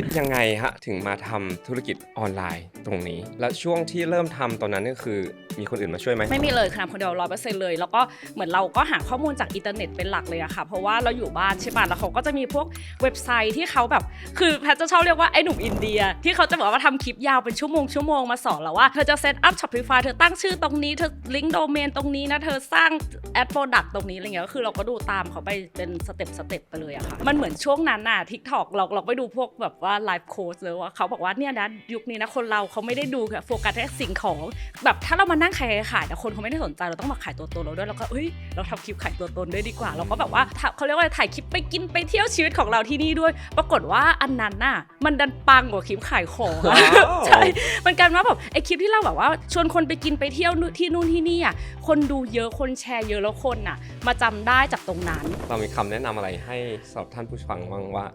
คิดยังไงฮะถึงมาทำธุรกิจออนไลน์ตรงนี้ แล้วช่วงที่เริ่มทำตอนนั้นก็คือมีคนอื่นมาช่วยไหมไม่มีเลยค่ะคนเดียวร้อยเปอร์เซ็นต์เลย แล้วก็เหมือนเราก็หาข้อมูลจากอินเทอร์เน็ตเป็นหลักเลยอะค่ะ เพราะว่าเราอยู่บ้านใช่ป่ะแล้วเขาก็จะมีพวกเว็บไซต์ที่เขาแบบ คือแพทจะชอบเรียกว่าไอ้หนุ่มอินเดีย ที่เขาจะบอกว่าทำคลิปยาวเป็นชั่วโมงชั่วโมงมาสอนเราว่าเธอจะเซตอัพ Shopify เธอตั้งชื่อตรงนี้เธอลิงก์โดเมนตรงนี้นะเธอสร้างแอดโปรดักต์ตรงนี้อะไรเงี้ยก็คือเราก็ดูตามเขาไปเป็นสเต็ปสเต็ปไปเลยอะค่ะมันเหมือนช่วงนั้นน่ะทิกตอกเราเราไปดูพวกแบบว่าไลฟ์โค้ชเลยว่าเขาบอกว่าเนี่ยนะยุคนี้นะคนเราเขาไม่ได้ดูแค่โฟกัสแค่สิ่งของ แบบถ้าเรามานั่งขายขายแต่คนเขาไม่ได้สนใจเราต้องมาขายตัวตนเราด้วยเราก็เอ้ยเราทำคลิปขายตัวตนด้วยดีกว่า เราก็แบบว่าถ้าเขาเรียกว่าอะไรถ่ายคลิปไปกินไปเที่ยวชีวิตของเราที่นี่ด้วย ปรากฏว่าอันนั้นน่ะมันดันปังกว่าคลิปขายของอะว้าวใช่มันกลารว่าแบบไอคลิปที่เราแบบว่าชวนคนไปกินไปเที่ยวนู่นที่นู่นที่นี่อะคนดูเยอะคนแชร์เยอะแล้วคนน่ะ มาจำได้จากตรงนั้น เรามีคำแนะนำอะไรให้สำหรับท่านผู้ฟังบ้างว่า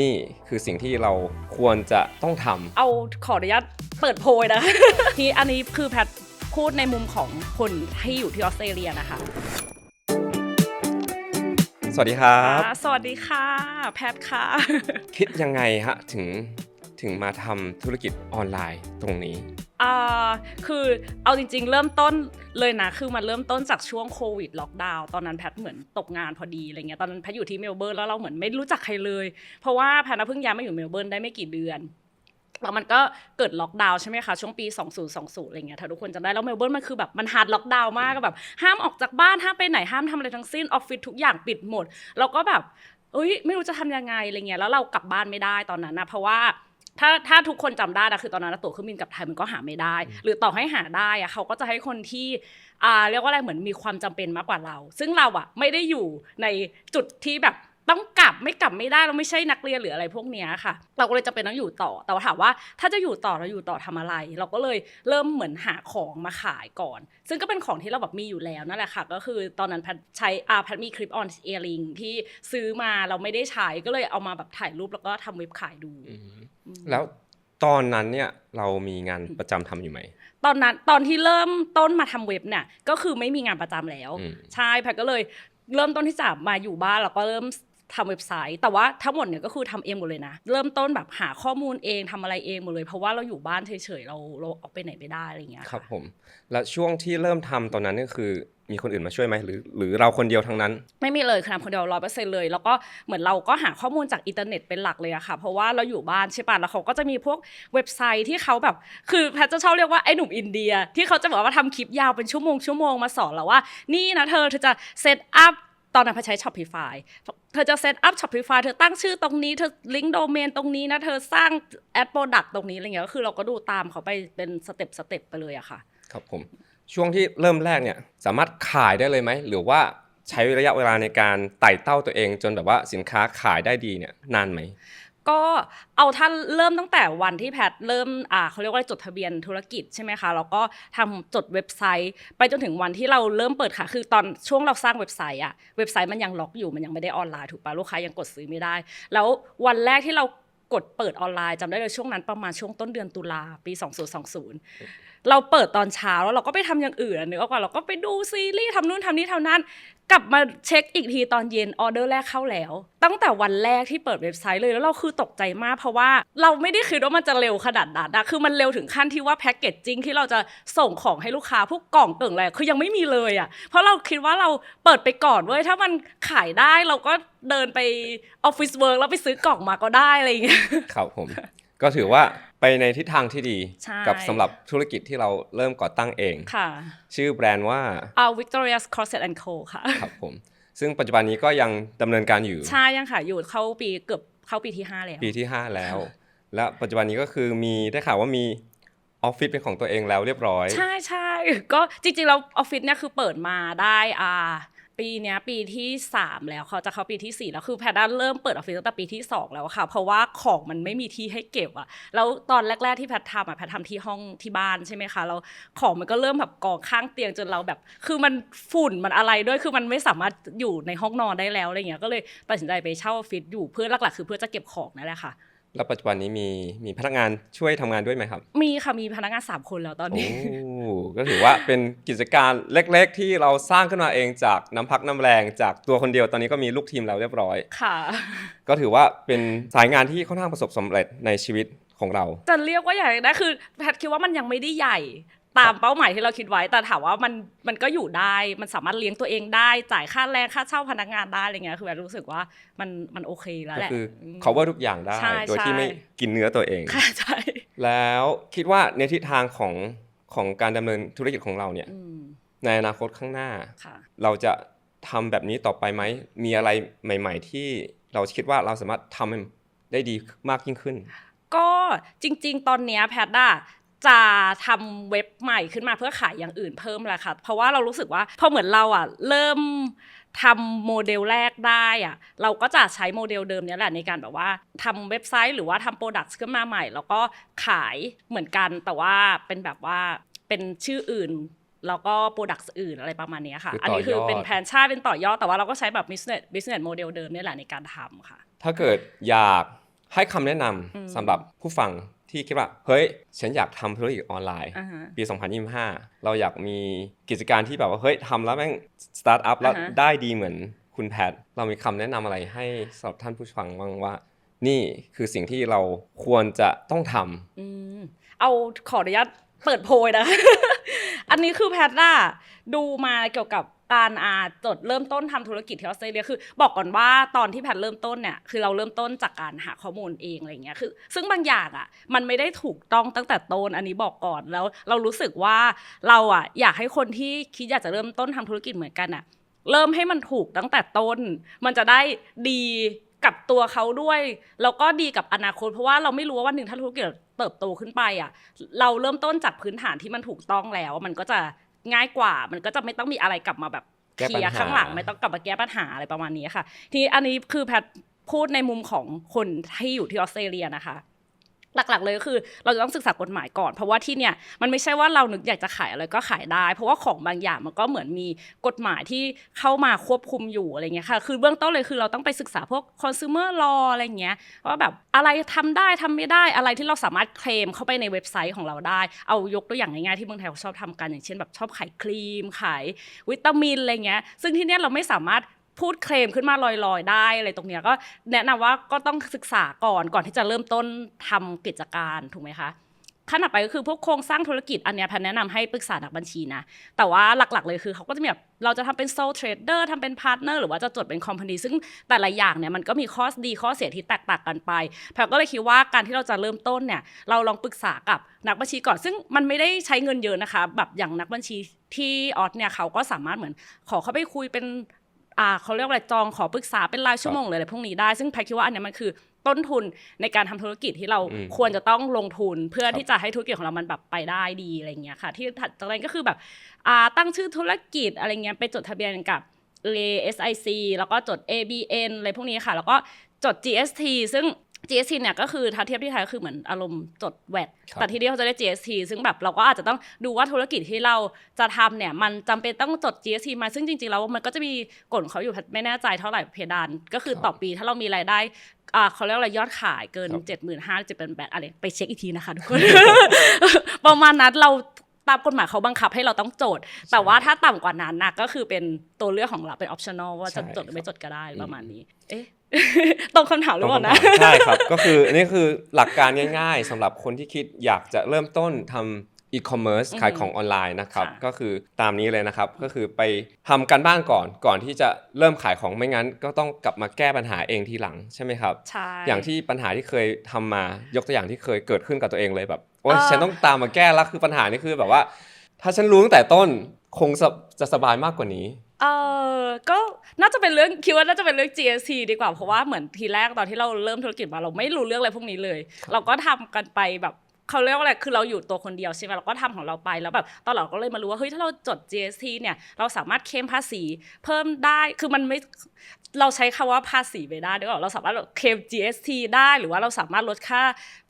นี่คือสิ่งที่เราควรจะต้องทำ เอาขออนุญาตเปิดโพยนะ ที่อันนี้คือแพทพูดในมุมของคนที่อยู่ที่ออสเตรเลียนะคะ สวัสดีครับอ่าสวัสดีค่ะ แพทค่ะ คิดยังไงฮะถึง ถึงมาทำธุรกิจออนไลน์ตรงนี้อ่าคือเอาจริง ๆ เริ่มต้นเลยนะ คือมันเริ่มต้นจากช่วงโควิดล็อกดาวน์ตอนนั้นแพทเหมือนตกงานพอดีอะไรเงี้ยตอนนั้นแพทอยู่ที่เมลเบิร์นแล้วเราเหมือนไม่รู้จักใครเลย เพราะว่าแพทน่ะเพิ่งย้ายมาอยู่เมลเบิร์นได้ไม่กี่เดือนแล้วมันก็เกิดล็อกดาวน์ใช่ไหมคะ ช่วงปี 2020อะไรเงี้ยถ้าทุกคนจำได้แล้วเมลเบิร์นมันคือแบบมันฮาร์ดล็อกดาวน์มากก็แบบ ห้ามออกจากบ้านห้ามไปไหนห้ามทำอะไรทั้งสิ้นออฟฟิศทุกอย่างปิดหมดเราก็แบบเอ้ยไม่รู้จะทำยังไงอะไรเงี้ยแล้วเรากลับบ้านไม่ได้ตอนนั้นนะเพราะว่า ถ้าถ้าทุกคนจำได้นะคือตอนนั้นนะตั๋วเครื่องบินกลับไทยมันก็หาไม่ได้ หรือต่อให้หาได้อะเขาก็จะให้คนที่อ่าเรียกว่าอะไรเหมือนมีความจำเป็นมากกว่าเรา ซึ่งเราอะไม่ได้อยู่ในจุดที่แบบ ต้องกลับไม่กลับไม่ได้เราไม่ใช่นักเรียนหรืออะไรพวกเนี้ยค่ะ เราก็เลยจะเป็นต้องอยู่ต่อแต่ว่าถามว่า ถ้าจะอยู่ต่อเราอยู่ต่อทำอะไร เราก็เลยเริ่มเหมือนหาของมาขายก่อน ซึ่งก็เป็นของที่เราแบบมีอยู่แล้วนั่นแหละค่ะ ก็คือตอนนั้นแพทใช้อาแพทมีคลิปออนเอริงที่ซื้อมาเราไม่ได้ใช้ก็เลยเอามาแบบถ่ายรูปแล้วก็ทำเว็บขายดูอืมอืมแล้วตอนนั้นเนี่ยเรามีงานประจำทำอยู่ไหมตอนนั้นตอนที่เริ่มต้นมาทำเว็บเนี่ยก็คือไม่มีงานประจำแล้วอืมใช่แพทก็เลยเริ่มต้นที่จะมาอยู่บ้านแล้วก็เริ่ม ทำเว็บไซต์ แต่ว่าทั้งหมดเนี่ยก็คือทำเองหมดเลยนะ เริ่มต้นแบบหาข้อมูลเองทำอะไรเองหมดเลย เพราะว่าเราอยู่บ้านเฉยๆเราเราออกไปไหนไม่ได้อะไรอย่างเงี้ยครับผมแล้วช่วงที่เริ่มทำตอนนั้นก็คือมีคนอื่นมาช่วยไหมหรือ หรือเราคนเดียวทั้งนั้น ไม่มีเลยค่ะคนเดียวร้อยเปอร์เซ็นต์เลย แล้วก็เหมือนเราก็หาข้อมูลจากอินเทอร์เน็ตเป็นหลักเลยอะค่ะ เพราะว่าเราอยู่บ้านใช่ป่ะแล้วเขาก็จะมีพวกเว็บไซต์ที่เขาแบบ คือแพทย์จะชอบเรียกว่าไอ้หนุ่มอินเดีย ที่เขาจะบอกว่าทำคลิปยาวเป็นชั่วโมงชั่วโมงมาสอนเราว่า นี่นะเธอเธอจะเซตอัพ ตอนนั้นแพอใช้ Shopify เธอจะเซตอัพ Shopify เธอตั้งชื่อตรงนี้ เธอลิงก์โดเมนตรงนี้นะ เธอสร้างแอดโปรดักต์ตรงนี้อะไรเงี้ย ก็คือเราก็ดูตามเขาไปเป็นสเต็ปสเต็ปไปเลยอะค่ะ ครับผม ช่วงที่เริ่มแรกเนี่ยสามารถขายได้เลยไหม หรือว่าใช้ระยะเวลาในการไต่เต้าตัวเอง จนแบบว่าสินค้าขายได้ดีเนี่ยนานไหม ก็เอาท่านเริ่มตั้งแต่วันที่แพทเริ่มอ่าเขาเรียกว่าจดทะเบียนธุรกิจใช่ไหมคะแล้วก็ทำจดเว็บไซต์ ไปจนถึงวันที่เราเริ่มเปิดขายคือตอนช่วงเราสร้างเว็บไซต์อะเว็บไซต์มันยังล็อกอยู่มันยังไม่ได้ออนไลน์ถูกปะลูกค้ายังกดซื้อไม่ได้ แล้ววันแรกที่เรากดเปิดออนไลน์จำได้เลยช่วงนั้นประมาณช่วงต้นเดือนตุลาปี 2020 เราเปิดตอนเช้าแล้วเราก็ไปทำอย่างอื่นนึกออกป่ะเราก็ไปดูซีรีส์ทำนู่นทำนี่ทำนั่นกลับมาเช็คอีกทีตอนเย็นออเดอร์แรกเข้าแล้ว ตั้งแต่วันแรกที่เปิดเว็บไซต์เลยแล้วเราคือตกใจมากเพราะว่าเราไม่ได้คิดว่ามันจะเร็วขนาดนั้นนะคือมันเร็วถึงขั้นที่ว่าแพ็กเกจจิ้งที่เราจะส่งของให้ลูกค้าพวกกล่องเกิ่งอะไรคือยังไม่มีเลยอะเพราะเราคิดว่าเราเปิดไปก่อนเว้ยถ้ามันขายได้เราก็เดินไปออฟฟิศเวิร์กแล้วไปซื้อกล่องมาก็ได้อะไรอย่างเงี้ยครับผมก็ถือว่า ไปในทิศทางที่ดีใช่กับสำหรับธุรกิจที่เราเริ่มก่อตั้งเองค่ะ ชื่อแบรนด์ว่าอ่า Victoria's Closet and Co ค่ะครับผมซึ่งปัจจุบันนี้ก็ยังดำเนินการอยู่ ใช่ยังค่ะ อยู่เข้าปีเกือบเข้าปีที่ห้าแล้ว ปีที่ 5 แล้ว และปัจจุบันนี้ก็คือมีได้ข่าวว่ามีออฟฟิศเป็นของตัวเองแล้วเรียบร้อย ใช่ใช่ก็จริงๆแล้วออฟฟิศเนี่ยคือเปิดมาได้อ่า ปีเนี้ยปีที่ 3 แล้วเขาจะเข้าปีที่ 4 แล้วคือแพทย์เริ่มเปิดออฟฟิศตั้งแต่ปีที่ 2 แล้วค่ะ เพราะว่าของมันไม่มีที่ให้เก็บอะแล้วตอนแรก ๆที่แพทย์ทำอะแพทย์ทำที่ห้องที่บ้านใช่ไหมคะแล้วของมันก็เริ่มแบบกองข้างเตียงจนเราแบบ คือมันฝุ่นมันอะไรด้วยคือมันไม่สามารถอยู่ในห้องนอนได้แล้วอะไรเงี้ยก็เลยตัดสินใจไปเช่าออฟฟิศอยู่เพื่อหลักๆคือเพื่อจะเก็บของนั่นแหละค่ะ แล้วปัจจุบันนี้มีมีพนักงานช่วยทำงานด้วยไหมครับ มีค่ะมีพนักงานสามคนแล้วตอนโอ้นี้ก็ถือว่าเป็นกิจการเล็ก ๆ ที่เราสร้างขึ้นมาเองจากน้ำพักน้ำแรงจากตัวคนเดียวตอนนี้ก็มีลูกทีมแล้วเรียบร้อยค่ะ ก็ถือว่าเป็นสายงานที่ค่อนข้างประสบสำเร็จในชีวิตของเรา จะเรียกว่าใหญ่ได้คือแพทย์คิดว่ามันยังไม่ได้ใหญ่ ตามเป้าหมายที่เราคิดไว้ แต่ถามว่ามันมันก็อยู่ได้ มันสามารถเลี้ยงตัวเองได้ จ่ายค่าแรงค่าเช่าพนักงานได้อะไรเงี้ย คือแพทย์รู้สึกว่ามันมันโอเคแล้วก็แหละคือม cover ทุกอย่างได้ ใช่โดยที่ใช่ ไม่กินเนื้อตัวเอง ค่ะใช่แล้วคิดว่าในทิศทางของของการดำเนินธุรกิจของเราเนี่ย อืมในอนาคตข้างหน้า ค่ะ เราจะทำแบบนี้ต่อไปไหม มีอะไรใหม่ ๆ ที่เราคิดว่าเราสามารถทำมันได้ดีมากยิ่งขึ้น ก็จริง ๆ ตอนเนี้ยแพทย์อะ จะทำเว็บใหม่ขึ้นมาเพื่อขายอย่างอื่นเพิ่มแหละค่ะ เพราะว่าเรารู้สึกว่าพอเหมือนเราอะเริ่มทำโมเดลแรกได้อะเราก็จะใช้โมเดลเดิมเนี้ยแหละในการแบบว่าทำเว็บไซต์หรือว่าทำโปรดักต์ขึ้นมาใหม่ แล้วก็ขายเหมือนกันแต่ว่าเป็นแบบว่าเป็นชื่ออื่นแล้วก็โปรดักต์อื่นอะไรประมาณเนี้ยค่ะคืออันนี้คือต่อยอดเป็นแผนชาติเป็นต่อยอด แต่ว่าเราก็ใช้แบบ business business model เดิมเนี่ยแหละในการทำค่ะ ถ้าเกิดอยากให้คำแนะนำอืมสำหรับผู้ฟัง ที่คิดว่าเฮ้ยฉันอยากทำธุรกิจออนไลน์อ่าฮะปี 2025 เราอยากมีกิจการที่แบบว่าเฮ้ยทำแล้วแม่งสตาร์ทอัพแล้วอ่าฮะได้ดีเหมือนคุณแพทเรามีคำแนะนำอะไรให้สำหรับท่านผู้ฟังบ้างว่า นี่คือสิ่งที่เราควรจะต้องทำอืมเอาขออนุญาตเปิดโพยนะ อันนี้คือแพทย์น่ะดูมาเกี่ยวกับ การอาจดเริ่มต้นทำธุรกิจที่ออสเตรเลียคือ บอกก่อนว่าตอนที่แพทเริ่มต้นเนี่ยคือเราเริ่มต้นจากการหาข้อมูลเองอะไรเงี้ยคือ ซึ่งบางอย่างอะมันไม่ได้ถูกต้องตั้งแต่ต้นอันนี้บอกก่อนแล้ว เรารู้สึกว่าเราอะอยากให้คนที่คิดอยากจะเริ่มต้นทำธุรกิจเหมือนกันอะเริ่มให้มันถูกตั้งแต่ต้น มันจะได้ดีกับตัวเขาด้วยแล้วก็ดีกับอนาคต เพราะว่าเราไม่รู้ว่าวันหนึ่งถ้าธุรกิจเราเติบโตขึ้นไปอะเราเริ่มต้นจากพื้นฐานที่มันถูกต้องแล้ว มันก็จะ ง่ายกว่า มันก็จะไม่ต้องมีอะไรกลับมาแบบแก้เคปัญลียร์หาข้างหลังไม่ต้องกลับมาแก้ปัญหาอะไรประมาณนี้ค่ะ ทีนี้อันนี้คือแพทพูดในมุมของคนที่อยู่ที่ออสเตรเลียนะคะ หลักๆ เลยก็คือเราจะต้องศึกษากฎหมายก่อน เพราะว่าที่เนี่ยมันไม่ใช่ว่าเรานึกอยากจะขายอะไรก็ขายได้ เพราะว่าของบางอย่างมันก็เหมือนมีกฎหมายที่เข้ามาควบคุมอยู่อะไรเงี้ยค่ะคือเบื้องต้นเลยคือเราต้องไปศึกษาพวก consumer law อะไรเงี้ยว่าแบบอะไรทำได้ทำไม่ได้อะไรที่เราสามารถเคลมเข้าไปในเว็บไซต์ของเราได้ เอายกตัวอย่างง่ายๆที่เมืองไทยเขาชอบทำกันอย่างเช่นแบบชอบขายครีมขายวิตามินอะไรเงี้ยซึ่งที่เนี่ยเราไม่สามารถ พูดเคลมขึ้นมาลอยๆ ได้อะไรตรงเนี้ยก็แนะนำว่าก็ต้องศึกษาก่อนก่อนที่จะเริ่มต้นทำกิจการถูกไหมคะขั้นต่อไปก็คือพวกโครงสร้างธุรกิจอันเนี้ยแพนแนะนำให้ปรึกษานักบัญชีนะ แต่ว่าหลักๆเลยคือเขาก็จะมีแบบเราจะทำเป็นโซลเทรดเดอร์ทำเป็นพาร์ทเนอร์หรือว่าจะจดเป็นคอมพานีซึ่งแต่ละอย่างเนี่ยมันก็มีข้อดีข้อเสียที่แตกต่างกันไปแพนก็เลยคิดว่าการที่เราจะเริ่มต้นเนี่ยเราลองปรึกษากับนักบัญชีก่อน ซึ่งมันไม่ได้ใช้เงินเยอะนะคะ แบบอย่างนักบัญชีที่ออสเนี่ยเขาก็สามารถเหมือนขอเข้าไปคุยเป็น อ่าเขาเรียกว่าอะไรจองขอปรึกษาเป็นรายชั่วโมงเลยอะไรพวกนี้ได้ ซึ่งแพทคิดว่าอันเนี้ยมันคือต้นทุนในการทำธุรกิจที่เราอืมควรจะต้องลงทุนเพื่อครับที่จะให้ธุรกิจของเรามันแบบไปได้ดีอะไรเงี้ยค่ะ ที่ถัดจากนั้นก็คือแบบอ่าตั้งชื่อธุรกิจอะไรเงี้ยไปจดทะเบียนกับ ASIC แล้วก็จด ABN อะไรพวกนี้ค่ะ แล้วก็จด GST ซึ่ง GST เนี่ยก็คือถ้าเทียบที่ไทยก็คือเหมือนอารมณ์จดแวดครับแต่ที่นี่เขาจะได้ GST ซึ่งแบบเราก็อาจจะต้องดูว่าธุรกิจที่เราจะทำเนี่ยมันจำเป็นต้องจด GST มาซึ่งจริงๆแล้วมันก็จะมีกฎของเขาอยู่ไม่แน่ใจเท่าไหร่เพดาน ก็คือครับต่อปีถ้าเรามีรายได้อ่าเขาเรียกว่าอะไรยอดขายเกินครับเจ็ดหมื่นห้าเจ็ดเป็นแปดอะไรไปเช็คอีกทีนะคะทุกคน ประมาณนั้นเรา ตามกฎหมายเขาบังคับให้เราต้องโจทย์แต่ว่าถ้าต่ำกว่านั้นนะก็คือเป็นตัวเลือกของเราเป็น optional ว่าจะใช่จดหรือไม่ครับจดก็ได้อืมประมาณนี้ เอ๊ะตรงคำถามหรือเปล่านะใช่ครับ ก็คืออันนี้คือหลักการง่าย ๆสำหรับคนที่คิดอยากจะเริ่มต้นทำ อีคอมเมิร์ซอือฮึขายของออนไลน์นะครับค่ะก็คือตามนี้เลยนะครับก็คือไปทำการบ้านก่อนก่อนที่จะเริ่มขายของไม่งั้น ก็ต้องกลับมาแก้ปัญหาเองทีหลังใช่ไหมครับใช่อย่างที่ปัญหาที่เคยทำมายกตัวอย่างที่เคยเกิดขึ้นกับตัวเองเลยแบบโอ้ยเออฉันต้องตามมาแก้แล้วคือปัญหานี่คือแบบว่า ถ้าฉันรู้ตั้งแต่ต้นคงจะจะสบายมากกว่านี้เออก็น่าจะเป็นเรื่องคิดว่าน่าจะเป็นเรื่อง GST ดีกว่าเพราะว่าเหมือนทีแรกตอนที่เราเริ่มธุรกิจมาเราไม่รู้เรื่องอะไรพวกนี้เลย เราก็ทำกันไปแบบ เขาเรียกว่าอะไร คือเราอยู่ตัวคนเดียวใช่ไหมเราก็ทำของเราไป แล้วแบบตอนหลังก็เลยมารู้ว่า เฮ้ย ถ้าเราจด GST เนี่ย เราสามารถเคลมภาษีเพิ่มได้ คือมันไม่ เราใช้คำว่าภาษีไม่ได้ด้วยหรอเราสามารถเคลม GST ได้ หรือว่าเราสามารถลดค่า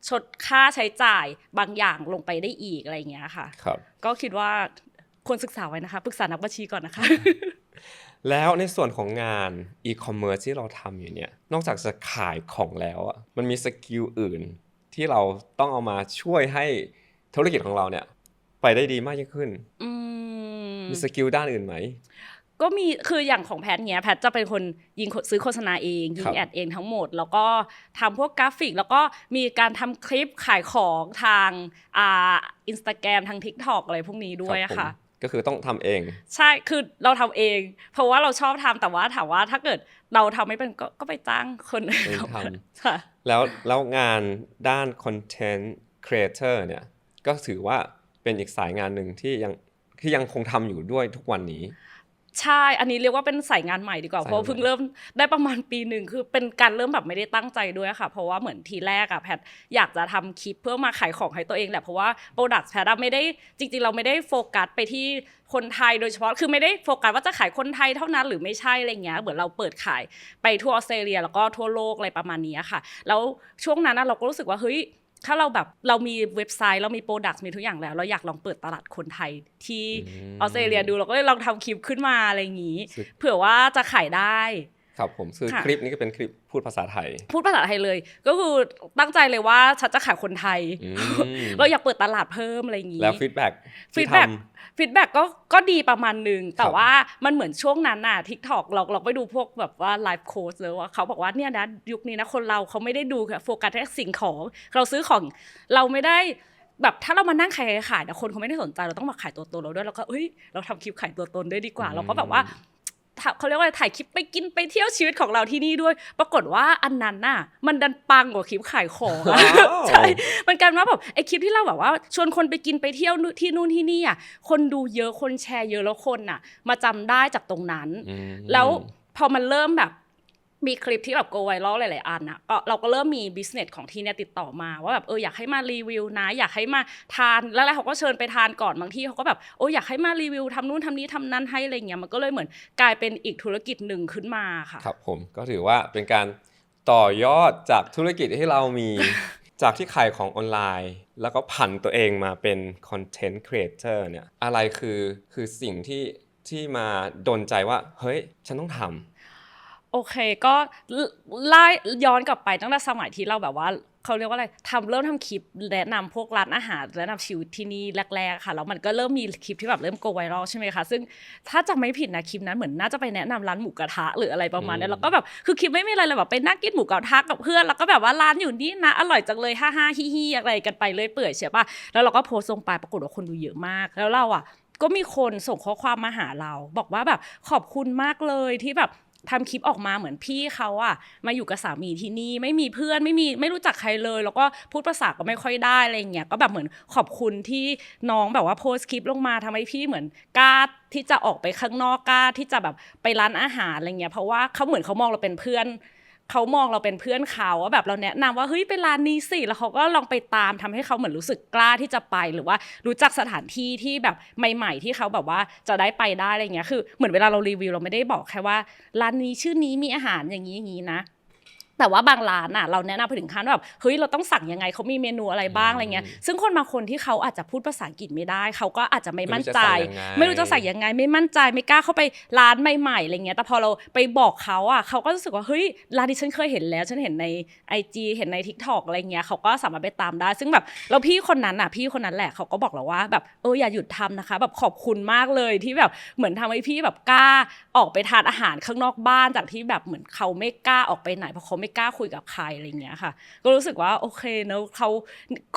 ชดค่าใช้จ่ายบางอย่างลงไปได้อีกอะไรอย่างเงี้ยค่ะ ครับ ก็คิดว่าควรศึกษาไว้นะคะ ปรึกษานักบัญชีก่อนนะคะ แล้วในส่วนของงานอีคอมเมิร์ซที่เราทำอยู่เนี่ย นอกจากจะขายของแล้วอะมันมีสกิลอื่น ที่เราต้องเอามาช่วยให้ธุรกิจของเราเนี่ย ไปได้ดีมากยิ่งขึ้นอืมมีสกิลด้านอื่นไหมก็มีคืออย่างของแพทเนี้ยแพทจะเป็นคนยิงโฆซื้อโฆษณาเอง ยิครังบแอดเองทั้งหมด แล้วก็ทำพวกกราฟิก แล้วก็มีการทำคลิปขายของทางอ่าอินสตาแกรมทาง TikTok อะไรพวกนี้ด้วยรับอะผมค่ะ ก็คือต้องทำเอง ใช่คือเราทำเอง เพราะว่าเราชอบทำแต่ว่าถามว่าถ้าเกิดเราทำไม่เป็นก็ก็ไปจ้างคนอื่นเองทค่ะ แล้วแล้วงานด้านคอนเทนต์ครีเอเตอร์เนี่ยก็ถือว่าเป็นอีกสายงานหนึ่งที่ยังที่ยังคงทำอยู่ด้วยทุกวันนี้ ใช่ อันนี้เรียกว่าเป็นสายงานใหม่ดีกว่าสายเพราะงานเพิ่งเริ่มได้ประมาณปีหนึ่งคือเป็นการเริ่มแบบไม่ได้ตั้งใจด้วยค่ะ เพราะว่าเหมือนทีแรกอะแพทอยากจะทำคลิปเพื่อมาขายของให้ตัวเองแหละ เพราะว่าโปรดักต์แพทอะไม่ได้จริง ๆ เราไม่ได้โฟกัสไปที่คนไทยโดยเฉพาะคือไม่ได้โฟกัสว่าจะขายคนไทยเท่านั้นหรือไม่ใช่อะไรเงี้ยเหมือนเราเปิดขายไปทั่วออสเตรเลีย แล้วก็ทั่วโลกอะไรประมาณนี้ค่ะ แล้วช่วงนั้นอะเราก็รู้สึกว่าเฮ้ย ถ้าเราแบบเรามีเว็บไซต์เรามีโปรดักต์มีทุกอย่างแล้ว เราอยากลองเปิดตลาดคนไทยที่อืมออสเตรเลียดูเราก็เลยลองทำคลิปขึ้นมาอะไรอย่างนี้สุดเผื่อว่าจะขายได้ ครับผมคือค่ะคลิปนี้ก็เป็นคลิปพูดภาษาไทย พูดภาษาไทยเลย ก็คือตั้งใจเลยว่าฉันจะขายคนไทยอืมเราอยากเปิดตลาดเพิ่มอะไรอย่างนี้ แล้วฟีดแบ็กฟีดแบ็กฟีดแบ็กก็ก็ดีประมาณหนึ่งแต่ครับว่ามันเหมือนช่วงนั้นน่ะทิกตอกเราเราไปดูพวกแบบว่าไลฟ์โค้ชเลยว่าเขาบอกว่าเนี่ยนะยุคนี้นะคนเราเขาไม่ได้ดูแค่โฟกัสแค่สิ่งของเราซื้อของเราไม่ได้แบบถ้าเรามานั่งขายขายนะคนเขาไม่ได้สนใจเราต้องมาขายตัวตนเราด้วยแล้วก็เอ้ยเราทำคลิปขายตัวตนด้วยดีกว่า เราก็แบบว่าถ้า เขาเรียกว่าอะไรถ่ายคลิปไปกินไปเที่ยวชีวิตของเราที่นี่ด้วย ปรากฏว่าอันนั้นน่ะ มันดันปังกว่าคลิปขายของอะว้าวใช่มันกลารว่าแบบไอคลิปที่เราแบบว่า ชวนคนไปกินไปเที่ยวนู่นที่นู่นที่นี่อะคนดูเยอะคนแชร์เยอะแล้วคนน่ะ มาจำได้จากตรงนั้นอืมแล้วพอมันเริ่มแบบ มีคลิปที่แบบโกไวรัลหลาย ๆ อันนะก็เราก็เริ่มมีบิสเนสของที่เนี่ยติดต่อมาว่าแบบเอออยากให้มารีวิวนะ อยากให้มาทานแล้วแล้วเขาก็เชิญไปทานก่อนบางที่เขาก็แบบโอ้อยากให้มารีวิวทำนู่นทำนี้ทำนั่นให้อะไรเงี้ยมันก็เลยเหมือนกลายเป็นอีกธุรกิจหนึ่งขึ้นมาค่ะครับผมก็ถือว่าเป็นการต่อยอดจากธุรกิจที่เรามีจากที่ขายของออนไลน์ แล้วก็ผันตัวเองมาเป็นคอนเทนต์ครีเอเตอร์เนี่ยอะไรคือคือสิ่งที่ที่มาดนใจว่า เฮ้ย ฉันต้องทำ โอเคก็ไล่ย้อนกลับไปตั้งแต่สมัยที่เราแบบว่าเขาเรียกว่าอะไรทำเริ่มทำคลิปแนะนำพวกร้านอาหารแนะนำชีวิตที่นี่แรกๆค่ะแล้วมันก็เริ่มมีคลิปที่แบบเริ่มโกไวรัลใช่ไหมคะซึ่งถ้าจำไม่ผิดนะคลิปนั้นเหมือนน่าจะไปแนะนำร้านหมูกระทะหรืออะไรประมาณนี้แล้วก็แบบคือคลิปไม่มีอะไรเลยแบบไปนั่งกินหมูกระทะกับเพื่อนแล้วก็แบบว่าร้านอยู่นี่นะอร่อยจังเลยฮ่าฮ่าฮิฮิอะไรกันไปเลยเปื่อยใช่ปะแล้วเราก็โพสต์ลงไปปรากฏว่าคนดูเยอะมากแล้วเราอะก็มีคนส่งข้อความมาหาเรา บอกว่าแบบขอบคุณมากเลยที่แบบ ทำคลิปออกมาเหมือนพี่เขาอะมาอยู่กับสามีที่นี่ไม่มีเพื่อนไม่มีไม่รู้จักใครเลย แล้วก็พูดภาษาก็ไม่ค่อยได้อะไรเงี้ยก็แบบเหมือนขอบคุณที่น้องแบบว่าโพสคลิปลงมาทำให้พี่เหมือนกล้าที่จะออกไปข้างนอกกล้าที่จะแบบไปร้านอาหารอะไรเงี้ยเพราะว่าเขาเหมือนเขามองเราเป็นเพื่อน เขามองเราเป็นเพื่อนเขาว่าแบบเราแนะนำว่าเฮ้ยไปร้านนี้สิแล้วเขาก็ลองไปตามทำให้เขาเหมือนรู้สึกกล้าที่จะไป หรือว่ารู้จักสถานที่ที่แบบใหม่ ๆ ที่เขาแบบว่าจะได้ไปได้อะไรเงี้ยคือเหมือนเวลาเรารีวิวเราไม่ได้บอกแค่ว่าร้านนี้ชื่อนี้มีอาหารอย่างนี้อย่างนี้นะ แต่ว่าบางร้านอะเราแนะนำไปถึงขั้นว่าแบบเฮ้ยเราต้องสั่งยังไงเขามีเมนูอะไรบ้างอะไรเงี้ยซึ่งคนบางคนที่เขาอาจจะพูดภาษาอังกฤษไม่ได้ เขาก็อาจจะไม่มั่นใจ ไม่ไม่รู้รู้จะจะสั่ใส่งยังไงยังไง ไม่มั่นใจไม่กล้าเข้าไปร้านใหม่ๆอะไรเงี้ยแต่พอเราไปบอกเขาอะเขาก็รู้สึกว่าเฮ้ยร้านที่ฉันเคยเห็นแล้ว ฉันเห็นใน IG เห็นใน t ิ k t o k อะไรเงี้ยเขาก็สามารถไปตามได้ ซึ่งแบบแล้วพี่คนนั้นอะพี่คนนั้นแหละเขาก็บอกเราว่าแบบเอออย่าหยุดทำนะคะ แบบขอบคุณมากเลยที่แบบเหมือนทำให้พี่แบบกล้าออกไปทานอาหารข้างนอกบ้านจากที่แบบเหมือนเขาไม่กล้าออกไปไหนเพราะเขาไม่กล้าคุยกับใครอะไรเงี้ยค่ะ ก็รู้สึกว่าโอเคเนอะเขา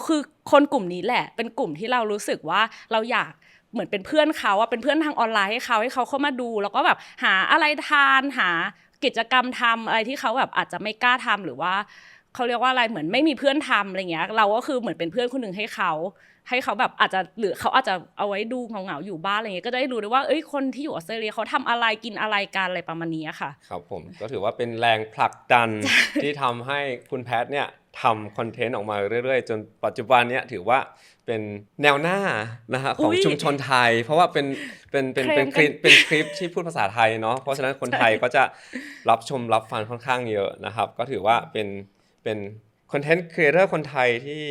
คือคนกลุ่มนี้แหละ เป็นกลุ่มที่เรารู้สึกว่าเราอยากเหมือนเป็นเพื่อนเขาอะเป็นเพื่อนทางออนไลน์ให้เขาให้เขาเข้ามาดู แล้วก็แบบหาอะไรทานหากิจกรรมทำอะไรที่เขาแบบอาจจะไม่กล้าทำหรือว่าเขาเรียกว่าอะไรเหมือนไม่มีเพื่อนทำอะไรเงี้ยเราก็คือเหมือนเป็นเพื่อนคนหนึ่งให้เขาให้เขาแบบอาจจะหรือเขาอาจจะเอาไว้ดูเหงาๆอยู่บ้านอะไรเงี้ยก็จะได้รู้ด้วยว่าเอ้ยคนที่อยู่ออสเตรเลียเขาทำอะไรกินอะไรกันอะไรประมาณนี้อะค่ะ ครับผมก็ถือว่าเป็นแรงผลักดันที่ทำให้คุณแพทเนี่ยทำคอนเทนต์ออกมาเรื่อยๆ จนปัจจุบันเนี่ยถือว่าเป็นแนวหน้านะฮะของอุ๊ยชุมชนไทย เพราะว่าเป็นเป็นเป็นเป็นคเคลลิมปกันเป็นคลิปที่พูดภาษาไทยเนาะเพราะฉะนั้นคนไทยก็จะรับชมรับฟังค่อนข้างเยอะนะครับ ก็ถือว่าเป็นเป็นคอนเทนต์ครีเอเตอร์คนไทยที่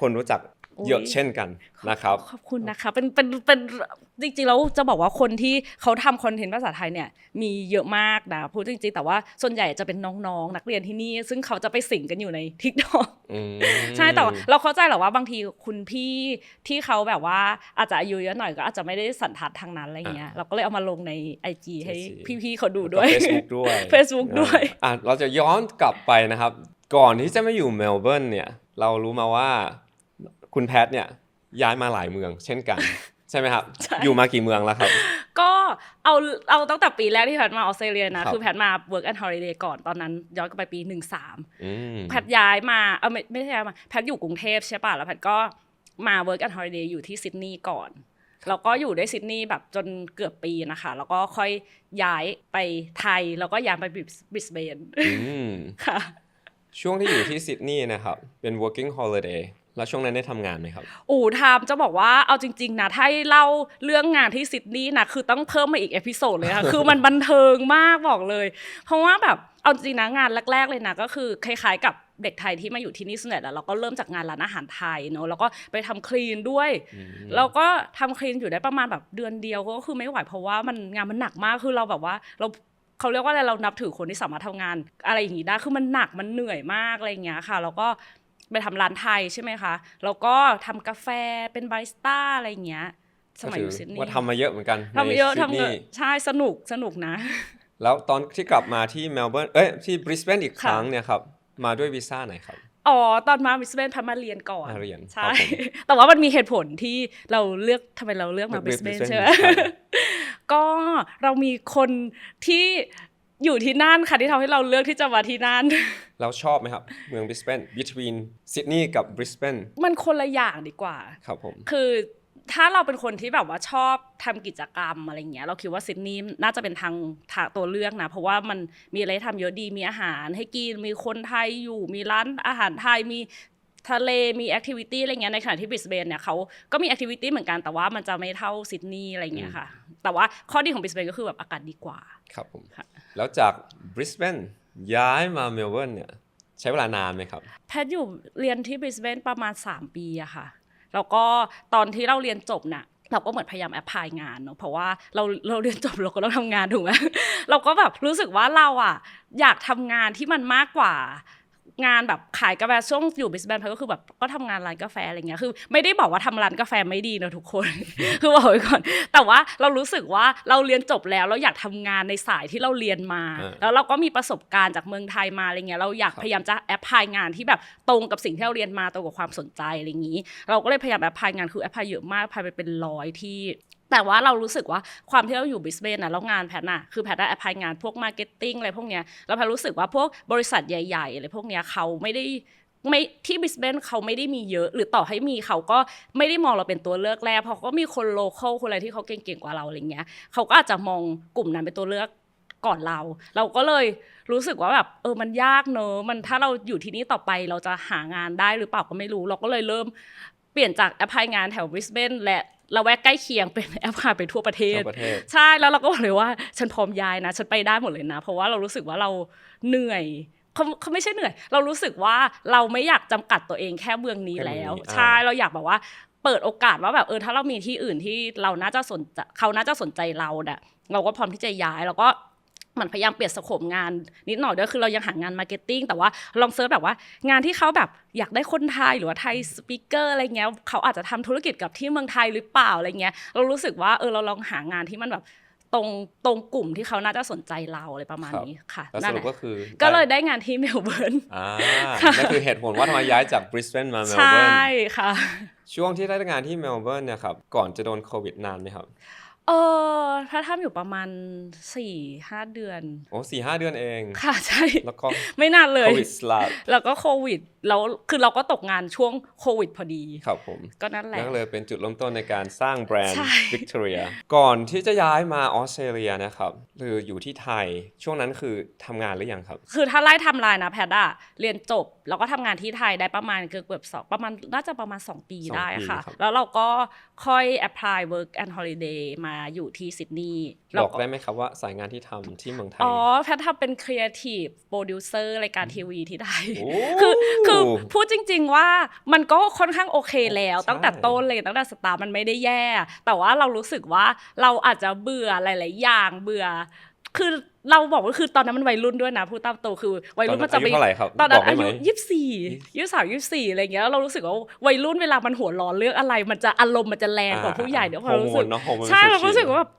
คนรู้จักโอ้ย เยอะเช่นกันนะครับ ขอบคุณนะคะ เป็นเป็นเป็นจริงๆแล้วจะบอกว่าคนที่เขาทำคอนเทนต์ภาษาไทยเนี่ยมีเยอะมากนะพูดจริงๆ แต่ว่าส่วนใหญ่จะเป็นน้องๆ นักเรียนที่นี่ ซึ่งเขาจะไปสิงกันอยู่ในทิกตอกอืมใช่แต่ว่าเราเข้าใจแหละว่าบางทีคุณพี่ที่เขาแบบว่าอาจจะอายุเยอะหน่อยก็อาจจะไม่ได้สันทัดทางนั้นอะไรเงี้ยเราก็เลยเอามาลงใน IG ให้พี่ๆเขาดูด้วยเฟซบุ๊กด้วย Facebook ด้วยอะเราจะย้อนกลับไปนะครับ ก่อนที่จะมาอยู่เมลเบิร์นเนี่ยเรารู้มาว่า คุณแพทเนี่ยย้ายมาหลายเมือง เช่นกัน ใช่ไหมครับใช่อยู่มากี่เมืองแล้วครับ ก็เอาเอาตั้งแต่ปีแรกที่แพทมาออสเตรเลียนะครับคือแพทมา work and holiday ก่อนตอนนั้น ย้อนกลับไปปี 13อืมแพทย้ายมาเออไม่ไม่ใช่ย้ายมาแพทอยู่กรุงเทพใช่ป่ะแล้วแพทก็มา work and holiday อยู่ที่ซิดนีย์ก่อนแล้วก็อยู่ได้ซิดนีย์แบบจนเกือบปีนะคะ แล้วก็ค่อยย้ายไปไทย แล้วก็ย้ายไปบริสเบนอืมค่ะ ช่วงที่อยู่ที่ซิดนีย์นะครับ เป็น working holiday แล้วช่วงนั้นได้ทำงานไหมครับอู่ทามจะบอกว่าเอาจริง ๆนะถ้าให้เล่าเรื่องงานที่ซิดนีย์นะคือต้องเพิ่มมาอีกเอพิโซดเลยค่ะคือมันบันเทิงมากบอกเลย เพราะว่าแบบเอาจริงนะงานแรก ๆ เลยนะก็คือคล้ายๆกับเด็กไทยที่มาอยู่ที่นี่ส่วนใหญ่แล้วเราก็เริ่มจากงานร้านอาหารไทยเนอะแล้วก็ไปทำคลีนด้วยเราก็ทำคลีนอยู่ได้ประมาณแบบเดือนเดียวก็คือไม่ไหวเพราะว่ามันงานมันหนักมากคือเราแบบว่าเราเขาเรียกว่าอะไรเรานับถือคนที่สามารถทำงาน อะไรอย่างนี้ได้คือมันหนักมันเหนื่อยมากอะไรอย่างเงี้ยค่ะ แล้วก็ ไปทำร้านไทยใช่ไหมคะ แล้วก็ทำกาแฟเป็นบาริสต้าอะไรอย่างเงี้ย สมัยอยู่ซิดนีย์ว่าทำมาเยอะเหมือนกันทำเยอะในซิดทำเยนีอะย์ใช่สนุกสนุกนะ แล้วตอนที่กลับมาที่เมลเบิร์นเอ้ยที่บริสเบนอีกคค่ะรั้งเนี่ยครับมาด้วยวีซ่าไหนครับอ๋อตอนมาบริสเบนพัมาเรียนก่อนมาเรียนใช่ครับผมแต่ว่ามันมีเหตุผลที่เราเลือกทำไมเราเลือกมาบเลืริอกสเบน Brisbane ใช่ไหมใช่ก็เรามีคนที่ อยู่ที่นั่นค่ะที่ทำให้เราเลือกที่จะมาที่นั่น เราชอบไหมครับ เมืองบริสเบน between ซิดนีย์กับบริสเบนมันคนละอย่างดีกว่า ครับผม คือถ้าเราเป็นคนที่แบบว่าชอบทำกิจกรรมอะไรเงี้ยเราคิดว่าซิดนีย์น่าจะเป็นทางทางตัวเลือกนะ เพราะว่ามันมีอะไรให้ทำเยอะดีมีอาหารให้กินมีคนไทยอยู่มีร้านอาหารไทยมี ทะเลมีแอคทิวิตี้อะไรเงี้ยในขณะที่บริสเบนเนี่ยเขาก็มีแอคทิวิตี้เหมือนกันแต่ว่ามันจะไม่เท่าซิดนีย์อะไรเงี้ยค่ะ แต่ว่าข้อดีของบริสเบนก็คือแบบอากาศดีกว่าครับผมค่ะแล้วจากบริสเบนย้ายมาเมลเบิร์นเนี่ยใช้เวลานานไหมครับ แพทย์อยู่เรียนที่บริสเบนประมาณ 3 ปีอะค่ะ แล้วก็ตอนที่เราเรียนจบน่ะเราก็เหมือนพยายามแอพพลายงานเนอะเพราะว่าเราเราเรียนจบเราก็ต้องทำงานถูกไหมเราก็แบบรู้สึกว่าเราอะอยากทำงานที่มันมากกว่า งานแบบขายกาแฟช่วงอยู่บริสเบนก็คือแบบก็ทำงานร้านกาแฟอะไรเงี้ยคือ ไม่ได้บอกว่าทำร้านกาแฟไม่ดีนะทุกคน คือบอกไว้ก่อน แต่ว่าเรารู้สึกว่าเราเรียนจบแล้วเราอยากทำงานในสายที่เราเรียนมาอ่าแล้วเราก็มีประสบการณ์จากเมืองไทยมาอะไรเงี้ยเราอยากครับพยายามจะแอพพลายงานที่แบบตรงกับสิ่งที่เราเรียนมาตรงกับความสนใจอะไรอย่างนี้ เราก็เลยพยายามแอพพลายงานคือแอพพลายเยอะมากแอพพลายไปเป็นร้อยที่ แต่ว่าเรารู้สึกว่าความที่เราอยู่บริสเบนนะแล้วงานแพทน่ะคือแพทได้แอพพลายงานพวกมาร์เก็ตติ้งอะไรพวกเนี้ยแล้วแพทรู้สึกว่าพวกบริษัทใหญ่ๆอะไรพวกเนี้ยเขาไม่ได้ไม่ที่บริสเบนเขาไม่ได้มีเยอะ หรือต่อให้มีเขาก็ไม่ได้มองเราเป็นตัวเลือกแรกเพราะก็มีคนโลเคอลคนอะไรที่เขาเก่งๆกว่าเราอะไรเงี้ยเขาก็อาจจะมองกลุ่มนั้นเป็นตัวเลือกก่อนเรา เราก็เลยรู้สึกว่าแบบเออมันยากเนอะมันถ้าเราอยู่ที่นี่ต่อไปเราจะหางานได้หรือเปล่าก็ไม่รู้ เราก็เลยเริ่มเปลี่ยนจากแอปพลายงานแถวบริสเบนและ ละแวกใกล้เคียงเป็นแอปพลายไปทั่วประเทศ ทั่วประเทศ ใช่แล้วเราก็บอกเลยว่าฉันพร้อมย้ายนะ ฉันไปได้หมดเลยนะ เพราะว่าเรารู้สึกว่าเราเหนื่อยเขาเขาไม่ใช่เหนื่อย เรารู้สึกว่าเราไม่อยากจำกัดตัวเองแค่เมืองนี้แค่เมืองนี้แล้วอ่าใช่เราอยากแบบว่า เปิดโอกาสว่าแบบเออถ้าเรามีที่อื่นที่เราน่าจะสนใจเขาน่าจะสนใจเราเนี่ยเราก็พร้อมที่จะย้ายแล้วก็ เหมันพยายามเปลี่ยนสโคปงานนิดหน่อยด้วยคือเรายังหางานมาร์เก็ตติ้งแต่ว่าลองเซิร์ชแบบว่างานที่เขาแบบอยากได้คนไทยหรือว่าไทยสปิเกอร์อะไรเงี้ยเขาอาจจะทำธุรกิจกับที่เมืองไทยหรือเปล่าอะไรเงี้ยเรารู้สึกว่าเออเราลองหางานที่มันแบบตรงตรงกลุ่มที่เขาน่าจะสนใจเราอะไรประมาณครับนี้ค่ะแล้วสนั่นรุแหปละก็คือก็เลยได้งานที่เมลเบิร์นอ่านั่นคือเหตุผลว่าทำไมย้ายจากบริสเบนมาเมลใชเบิร์น่ค่ะ ช่วงที่ได้งานที่เมลเบิร์นเนี่ยครับก่อนจะโดนโควิดนานไหมครับ เออถ้าทำอยู่ประมาณสี่ห้าเดือน โอ้สี่ห้าเดือนเอง ค่ะใช่ แล้วก็ไม่นานเลโคยวิดสลัดแล้วก็โควิดแล้วคือเราก็ตกงานช่วงโควิดพอดี ครับผม ก็นั่นแหละนั่นเลยเป็นจุดเริ่มต้นในการสร้างแบรนด์ใช่ Victoria ก่อนที่จะย้ายมาออสเตรเลียนะครับหรืออยู่ที่ไทยช่วงนั้นคือทำงานหรือยังครับ คือถ้าไล่ไทำลายนะแพทอะเรียนจบ แล้วก็ทำงานที่ไทยได้ประมาณเกือบเกือบสองประมาณน่าจะประมาณ 2 ปีสองได้ปีค่ะครับแล้วเราก็ค่อย apply work and holiday มาอยู่ที่ซิดนีย์บเราอกได้ไหมครับว่าสายงานที่ทำที่เมืองไทย อ๋อแพททำเป็น creative producer รายการทีวีที่ไทยโอ้คือคือพูดจริง ๆว่ามันก็ค่อนข้างโอเคแล้วใช่ตั้งแต่ต้นเลยตั้งแต่สตาร์ทมันไม่ได้แย่ แต่ว่าเรารู้สึกว่าเราอาจจะเบื่อหลาย ๆ อย่างเบื่อ คือเราบอกว่าคือตอนนั้นมันวัยรุ่นด้วยนะพูดตามตรงคือวัยรุ่นมันจะอายุเท่าไหร่ครับตอนนั้บนกได้อาไหมยุยี่สิบสี่ยี่สิบสามยี่สิบสี่อะไรเงี้ยแล้วเรารู้สึกว่าวัยรุ่นเวลามันหัวร้อนเรื่องอะไร มันจะอารมณ์มันจะแรงกว่าผู้ใหญ่เดี๋ยวพอฮอร์รู้โมสึนกเนาะฮอร์โมนใช่เราสูบฉีดรู้สึกว่าแบบ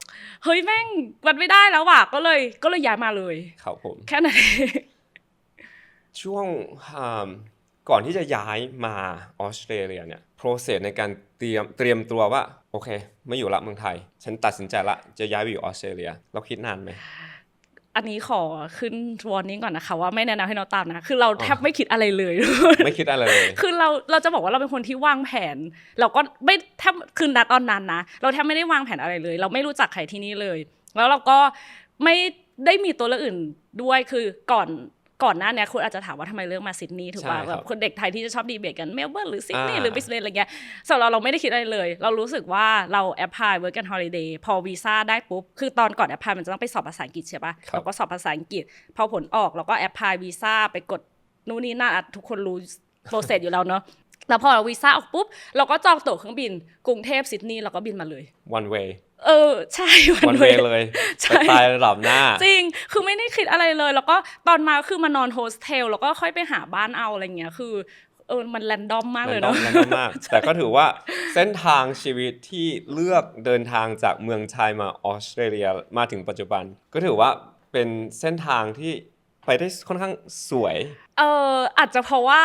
เฮ้ยแม่งมันไม่ได้แล้วว่ะก็เลยก็เลยย้ายมาเลยครับผมแค่นั้นช่วงอ่าก่อนที่จะย้ายมาออสเตรเลียเนี่ย process ในการเตรียมเตรียมตัวว่าโอเค ไม่อยู่ละเมืองไทย ฉันตัดสินใจละจะย้ายไปอยู่ออสเตรเลีย เราคิดนานไหม อันนี้ขอขึ้นวอร์นิ่งก่อนนะคะว่าไม่แนะนำให้น้องตามนะคือเราแทบไม่คิดอะไรเลย ไม่คิดอะไรเลยคือเราเราจะบอกว่าเราเป็นคนที่วางแผน เราก็ไม่แทบคือณตอนนั้นนะ เราแทบไม่ได้วางแผนอะไรเลย เราไม่รู้จักใครที่นี่เลย แล้วเราก็ไม่ได้มีตัวเลือกอื่นด้วยคือก่อน ก่อนหน้าเนี้ยคุณอาจจะถามว่าทำไมเลือกมาซิดนีย์ถูกป่ะใช่คแบรับบคนเด็กไทยที่จะชอบดีเบตกันเมลเบิร์นหรือซิดนีย์อ่า หรือบิสเบนอะไรเงี้ยสำหรับเราเราไม่ได้คิดอะไรเลย เรารู้สึกว่าเราแอปพลายเวิร์กแอนด์ฮอลิเดย์พอวีซ่าได้ปุ๊บ คือตอนก่อนแอปพลายมันจะต้องไปสอบภาษาอังกฤษใช่ป่ะครับเราก็สอบภาษาอังกฤษ พอผลออกเราก็แอปพลายวีซ่าไปกดนู่นนี่นั่นอะทุกคนรู้โปรเซสอยู่แล้วเนาะแล้วพอวีซ่าออกปุ๊บเราก็จองตั๋วเครื่องบินกรุงเทพซิดนีย์เราก็บินมาเลย one way เออใช่ one เว้ way เลยใช่ไปตายระดับหน้า จริง คือไม่ได้คิดอะไรเลย แล้วก็ตอนมาคือมานอนโฮสเทลแล้วก็ค่อยไปหาบ้านเอาอะไรเงี้ยคือเออมันแรนดอมมากเลยเนาะแรนดอมมาก แต่ก็ถือว่าเส้นทางชีวิตที่เลือกเดินทางจากเมืองไทยมาออสเตรเลียมาถึงปัจจุบัน ก็ถือว่าเป็นเส้นทางที่ไปได้ค่อนข้างสวย เอออาจจะเพราะว่า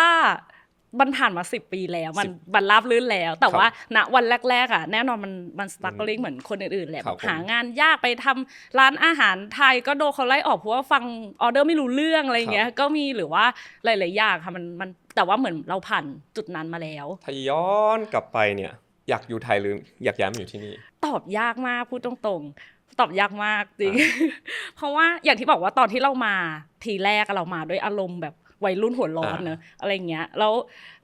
มันผ่านมาสิบปีแล้ว มันมันราบลื่นแล้ว แต่ครับว่าณวันแรกๆอะแน่นอนมันมันสตั๊กลิงเหมือนคนอื่นๆแหละครับแบบหางานยากไปทำร้านอาหารไทยก็โดนเขาไล่ออกเพราะว่าฟังออเดอร์ไม่รู้เรื่องอะไรเงี้ยก็มีหรือว่าหลายๆอย่างค่ะมันมันแต่ว่าเหมือนเราผ่านจุดนั้นมาแล้วถ้าย้อนกลับไปเนี่ย อยากอยู่ไทยหรืออยากย้ายมาอยู่ที่นี่ ตอบยากมากพูดตรงๆ ตอบยากมากจริงเพราะว่าอย่างที่บอกว่าตอนที่เรามาทีแรกอะเรามาด้วยอารมณ์แบบ วัยรุ่นหัวร้อนอ่าเนอะอะไรเงี้ยแล้ว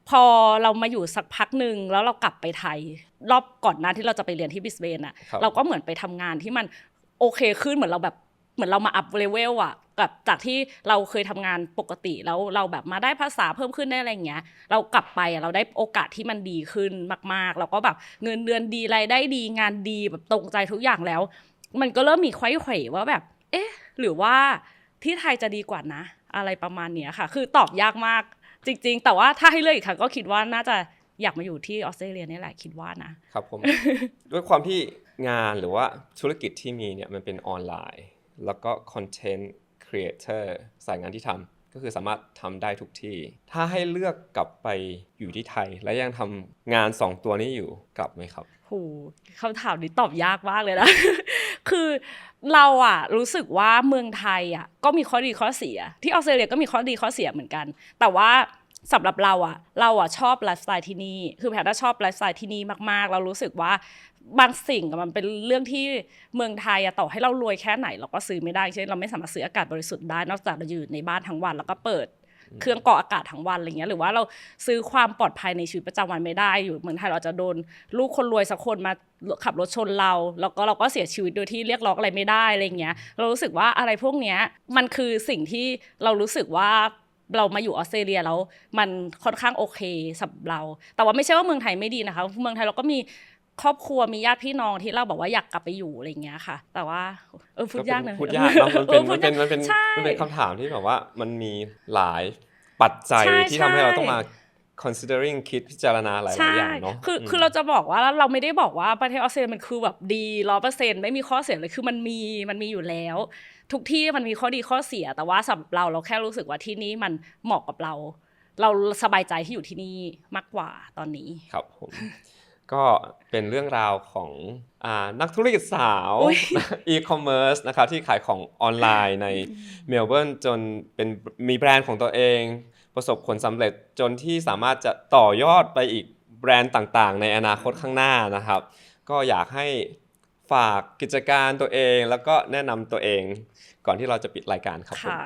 พอเรามาอยู่สักพักหนึ่งแล้วเรากลับไปไทย รอบก่อนหน้าที่เราจะไปเรียนที่บิสเบนอะครับเราก็เหมือนไปทำงานที่มันโอเคขึ้นเหมือนเราแบบเหมือนเรามาอัพเลเวลอะกับจากที่เราเคยทำงานปกติแล้วเราแบบมาได้ภาษาเพิ่มขึ้นได้อะไรเงี้ย เรากลับไปอะเราได้โอกาสที่มันดีขึ้นมากๆแล้วก็แบบเงินเดือนดีรายได้ดีงานดีแบบตรงใจทุกอย่างแล้ว มันก็เริ่มมีไขว้เขวว่าแบบ เอ๊ะ หรือว่าที่ไทยจะดีกว่านะ อะไรประมาณเนี้ยค่ะ คือตอบยากมากจริง ๆ แต่ว่าถ้าให้เลือกอีกครั้งก็คิดว่าน่าจะอยากมาอยู่ที่ออสเตรเลียนี่แหละคิดว่านะครับผม ด้วยความที่งานหรือว่าธุรกิจที่มีเนี่ยมันเป็นออนไลน์ แล้วก็คอนเทนต์ครีเอเตอร์สายงานที่ทำก็คือสามารถทำได้ทุกที่ ถ้าให้เลือกกลับไปอยู่ที่ไทย และยังทำงาน 2 ตัวนี้อยู่กลับไหมครับ โหคำถามนี้ตอบยากมากเลยนะ คือเราอะรู้สึกว่าเมืองไทยอะก็มีข้อดีข้อเสีย ที่ออสเตรเลียก็มีข้อดีข้อเสียเหมือนกัน แต่ว่าสำหรับเราอะเราอะชอบไลฟ์สไตล์ที่นี่ คือแพทย์ชอบไลฟ์สไตล์ที่นี่มากๆ เรารู้สึกว่าบางสิ่งมันเป็นเรื่องที่เมืองไทยอะต่อให้เรารวยแค่ไหน เราก็ซื้อไม่ได้เช่นเราไม่สามารถซื้ออากาศบริสุทธิ์ได้นอกจากเราอยู่ในบ้านทั้งวันแล้วก็เปิด เครื่องกรองอากาศทั้งวันอะไรเงี้ยหรือว่าเราซื้อความปลอดภัยในชีวิตประจำวันไม่ได้อยู่เมืองไทยเราจะโดน ลูกคนรวยสักคนมาขับรถชนเรา แล้วก็เราก็เสียชีวิตโดยที่เรียกร้องอะไรไม่ได้อะไรเงี้ยเรารู้สึกว่าอะไรพวกเนี้ยมันคือสิ่งที่เรารู้สึกว่าเรามาอยู่ออสเตรเลียแล้วมันค่อนข้างโอเคสำหรับเรา แต่ว่าไม่ใช่ว่าเมืองไทยไม่ดีนะคะ เมืองไทยเราก็มี ครอบครัวมีญาติพี่น้องที่เราบอกว่าอยากกลับไปอยู่อะไรเงี้ยค่ะ แต่ว่าเออพูดยากนะพูดยากเนอะมันเป็นออพูมัดนเป็นยากมันเป็นใช่มันเป็นคำถามที่แบบว่ามันมีหลายปัจจัยใช่ที่ทำให้เราต้องใช่มา considering คิดพิจารณาหลายใช่ๆอย่างเนาะคือมคือเราจะบอกว่าเราไม่ได้บอกว่าประเทศออสเตรเลียมันคือแบบดีร้อเปอร์เซ็นไม่มีข้อเสียเลยคือมันมีมันมีอยู่แล้ว ทุกที่มันมีข้อดีข้อเสีย แต่ว่าสำหรับเราเราแค่รู้สึกว่าที่นี่มันเหมาะกับเรา เราสบายใจที่อยู่ที่นี่มากกว่าตอนนี้ครับผม ก็เป็นเรื่องราวของอานักธุรกิจสาวอุ๊ยอีคอมเมิร์ซนะครับที่ขายของออนไลน์ในเมลเบิร์นจนเป็นมีแบรนด์ของตัวเอง ประสบผลสำเร็จจนที่สามารถจะต่อยอดไปอีกแบรนด์ต่างๆ ในอนาคตข้างหน้านะครับ ก็อยากให้ฝากกิจการตัวเองแล้วก็แนะนำตัวเอง ก่อนที่เราจะปิดรายการครับผมค่ะ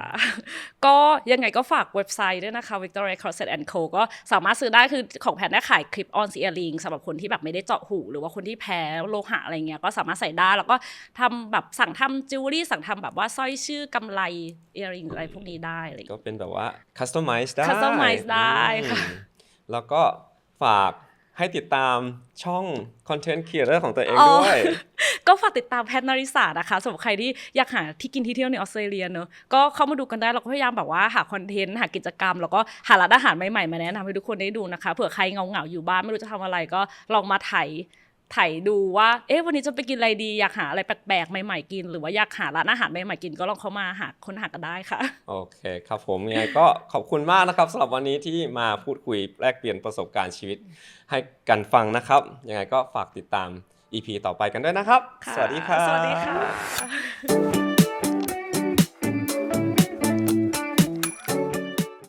ก็ยังไงก็ฝากเว็บไซต์ด้วยนะคะ Victoria Closet and Co ก็สามารถซื้อได้คือของแพนได้ขายคลิป on earring สำหรับคนที่แบบไม่ได้เจาะหู หรือว่าคนที่แพ้โลหะอะไรเงี้ยก็สามารถใส่ได้แล้วก็ทำแบบสั่งทำจิวเวลรี่สั่งทำแบบว่าสร้อยชื่อกำไร earring อะไรพวกนี้ได้อะไรก็เงี้ยเป็นแบบว่า customize ได้ customize ได้ค่ะอืมแล้วก็ฝาก ให้ติดตามช่อง content creator ของตัวเองอ๋อด้วย ก็ฝากติดตามแพทนาริสานะคะสำหรับใครที่อยากหาที่กินที่เที่ยวในออสเตรเลียเนอะก็เข้ามาดูกันได้เราก็พยายามแบบว่าหาคอนเทนต์หากิจกรรม แล้วก็หาร้านอาหารใหม่ๆมาแนะนำให้ทุกคนได้ดูนะคะเผื่อใครเงาๆอยู่บ้านไม่รู้จะทำอะไรก็ลองมาไถ ไถดูว่า เอ๊ะวันนี้จะไปกินอะไรดี อยากหาอะไรแปลกๆใหม่ๆกิน หรือว่าอยากหาร้านอาหารใหม่ๆกิน ก็ลองเข้ามาหาค้นหากันได้ค่ะ โอเคครับผมยังไงก็ขอบคุณมากนะครับสำหรับวันนี้ที่มาพูดคุยแลกเปลี่ยนประสบการณ์ชีวิต ให้กันฟังนะครับ ยังไงก็ฝากติดตาม EP ต่อไปกันด้วยนะครับ ค่ะสวัสดีครับ สวัสดีค่ะ